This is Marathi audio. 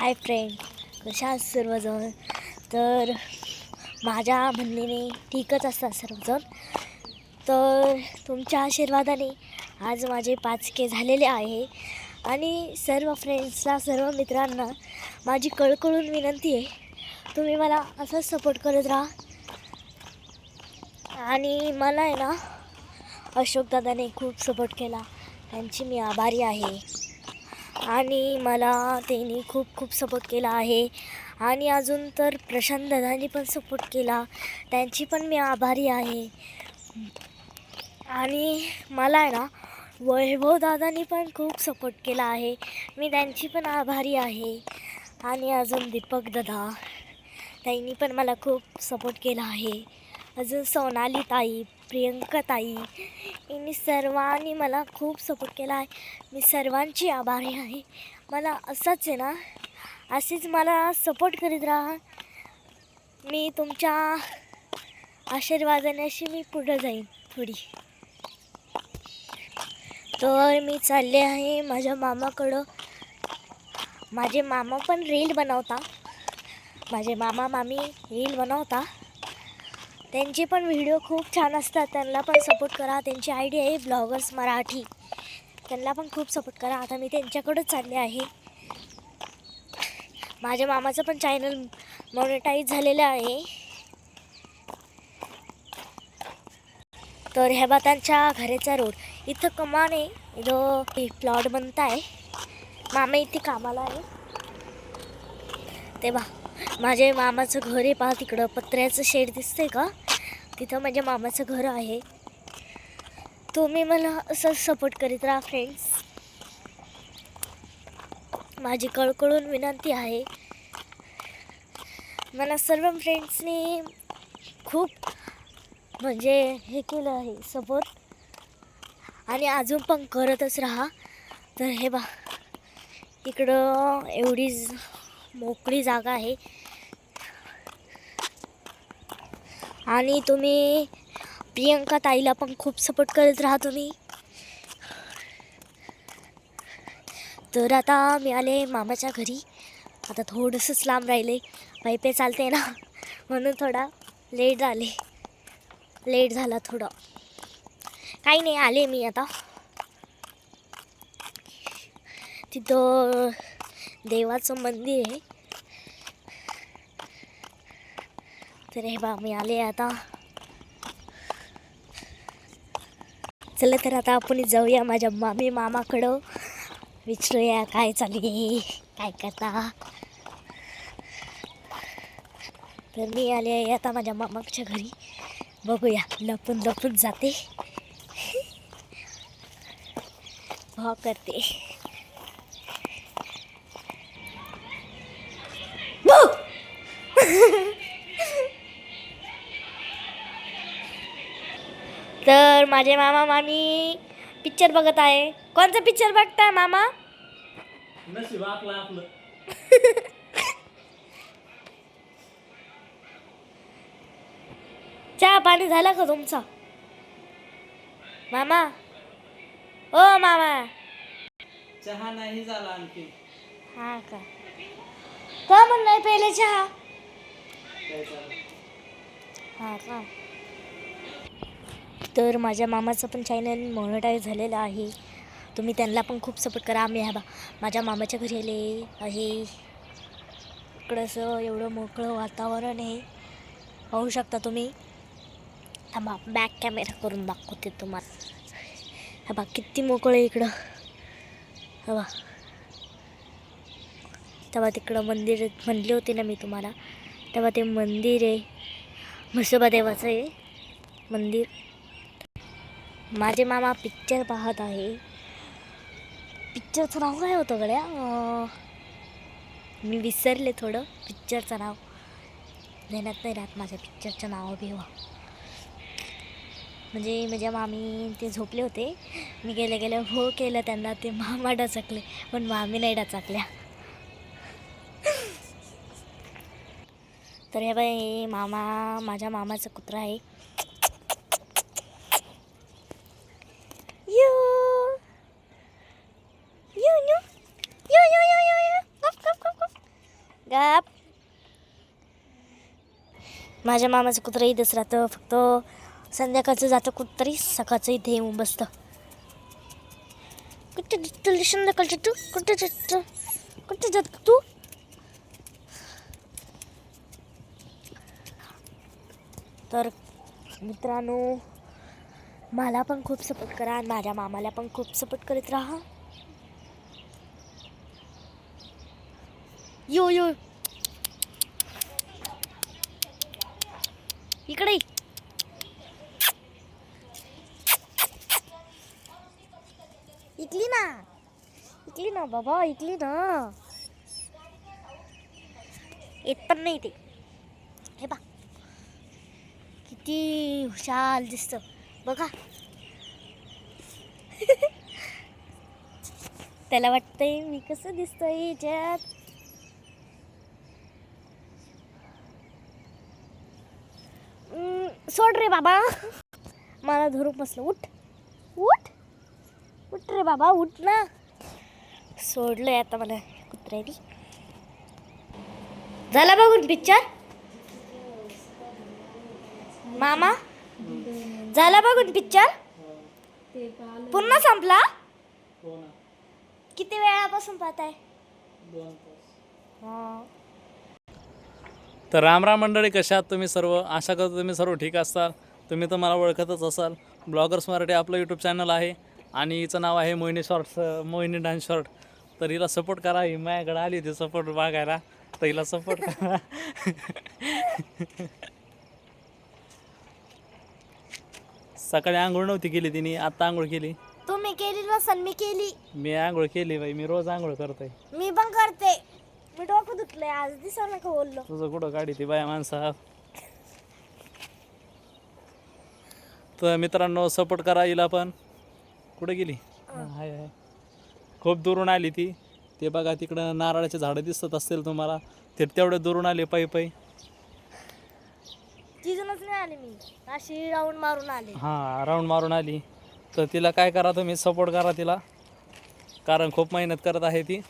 हाय फ्रेंड कशा सर्वजण? तर माझ्या म्हणणेने ठीकच असतात सर्वजण. तर तुमच्या आशीर्वादाने आज माझे पाच के झालेले आहे. आणि सर्व फ्रेंड्सला सर्व मित्रांना माझी कळकळून विनंती आहे. तुम्ही मला असंच सपोर्ट करत राहा. आणि मला आहे ना अशोकदादाने खूप सपोर्ट केला. त्यांची मी आभारी आहे. आणि मला त्यांनी खूप खूप सपोर्ट केला आहे. आणि अजून तर प्रशांत दादांनी पण सपोर्ट केला. त्यांची पण मी आभारी आहे. आणि मला आहे ना वैभव दादांनी पण खूप सपोर्ट केला आहे. मी त्यांची पण आभारी आहे. आणि अजून दीपक दादा त्यांनी पण मला खूप सपोर्ट केला आहे. अजून सोनाली ताई प्रियंका ताई यांनी सर्वांनी मला खूप सपोर्ट केला आहे. मी सर्वांची आभारी आहे. मला असंच आहे ना असेच मला सपोर्ट करीत राहा. मी तुमच्या आशीर्वादाने अशी मी पुढं जाईन थोडी. तर मी चालले आहे माझ्या मामाकडं. माझे मामा पण रील बनवता. माझे मामा मामी रील बनवता. त्यांचे पण व्हिडिओ खूप छान असतात. त्यांना पण सपोर्ट करा. त्यांची आय डी आहे ब्लॉगर्स मराठी त्यांना पण खूप सपोर्ट करा. आता मी त्यांच्याकडंच चालले आहे. माझ्या मामाचं पण चॅनल मॉनिटाईज झालेलं आहे. तर ह्या बातांच्या घराचा रोड इथं कमान आहे. इथं प्लॉट बनत आहे मामा इथे कामाला आहे. ते बा माझ्या मामाचं घर आहे पहा तिकडं. पत्र्याचं शेड दिसतंय का? तिथं माझ्या मामाचं घर आहे. तुम्ही मला असं सपोर्ट करीत राहा फ्रेंड्स माझी कळकळून विनंती आहे. मला सर्व फ्रेंड्सनी खूप म्हणजे हे केलं आहे सपोर्ट आणि अजून पण करतच राहा. तर हे बा इकडं एवढी मोकळी जागा आहे. आणि तुम्ही प्रियंका ताईला पण खूप सपोर्ट करत राहा तुम्ही. तर आता मी आले मामाच्या घरी. आता थोडंसंच लांब राहिले. पायपे चालते ना. म्हणून थोडा लेट झाले. लेट झाला थोडं. काही नाही आले मी आता. तिथं देवाचं मंदिर आहे. तर हे बा मी आले आता. चला तर आता आपण जाऊया माझ्या मामी मामाकडं. विचारूया काय चालू आहे काय करता. तर मी आले आहे आता माझ्या मामाच्या घरी. बघूया लपून लपून जाते. भाव करते. तर माझे मामा मामी पिक्चर बघत आहे. कोणचा पिक्चर बघताय मामा? चहा पाणी झाला का तुमचा? मामा? ओ मामा. चहा नाही झाला आणखी. हा का? का म्हण नाही पहिले चहा? हां का तर माझ्या मामाचं पण चॅनल मॉनिटाईज झालेलं आहे. तुम्ही त्यांना पण खूप सपोर्ट करा. आम्ही ह्या बा माझ्या मामाच्या घरी आले आहे. इकडं असं एवढं मोकळं वातावरण आहे. पाहू शकता तुम्ही. थांबा बॅक कॅमेरा करून दाखवते तुम्हाला. हा बा किती मोकळं आहे इकडं. हा बा. तेव्हा तिकडं मंदिर म्हणले होते ना मी तुम्हाला. तेव्हा ते मंदिर आहे. म्हसोबा देवाचं आहे. मंदिर. माझे मामा पिक्चर पाहत आहे. पिक्चरचं नाव काय होतं गड्या? मी विसरले थोडं. पिक्चरचं नाव. ध्यानात नाही राहत माझ्या पिक्चरचं नाव बिवा म्हणजे माझ्या मामी ते झोपले होते. मी गेले गेले हो केलं त्यांना. ते मामा डचकले. पण मामी नाही डचकल्या. तर हे बाई मामा माझ्या मामाचा कुत्रा आहे. माझ्या मामाचं कुत्र इथंच राहतं फक्त संध्याकाळचं जातं कुठंतरी सकाळचं इथे येऊन बसतं. कुठं संध्याकाळचं तू? कुठं जात कुठं जात तू? तर मित्रांनो मला पण खूप सपोर्ट करा आणि माझ्या मामाला पण खूप सपोर्ट करीत राहा. यो यो. इकडे इकली ना. इकली ना बाबा इकली ना. येत पण नाही ते. हे बा किती हुशार दिसतं. बघा. त्याला वाटतंय मी कसं दिसतंय याच्यात सोड रे बाबा. मला धरून बसलं. उठ. उठ. उठ रे बाबा उठ ना. सोडलंय आता मला कुत्र्यानी. झाला बघून पिक्चर मामा? झाला बघून पिक्चर पुन्हा संपला? किती वेळापासून पाहताय? तर राम राम मंडळी कशा तुम्ही सर्व? आशा करतो तुम्ही सर्व ठीक असाल तुम्ही तर मला ओळखतच असाल. ब्लॉगर्स मराठी आपलं यूट्यूब चॅनल आहे आणि हिचं नाव आहे Mohini shorts Mohini dance short तर हिला सपोर्ट करा. ही माझ्याकडे आली होती सपोर्ट मागायला तर हिला सपोर्ट करा. सकाळी आंघोळ नव्हती केली तिने आत्ता आंघोळ केली. तुम्ही केली नसन मी केली. मी आंघोळ केली बाई मी रोज आंघोळ करतोय. मी पण करते. मी डोकं धुतलंय आज दिसा नका बोललो तुझं कुठं काढी ती बाया माणसा? तर मित्रांनो सपोर्ट करा हिला पण. कुठे गेली? हाय हाय. खूप दुरून आली ती. ते बघा तिकडं नारळाचे झाडं दिसत असतील तुम्हाला. ते तेवढे दुरून आले पायी पायी. तिथूनच नाही आले मी. अशी राऊंड मारून आले. हां राऊंड मारून आली. तर तिला काय करा तुम्ही सपोर्ट करा तिला. कारण खूप मेहनत करत आहे ती.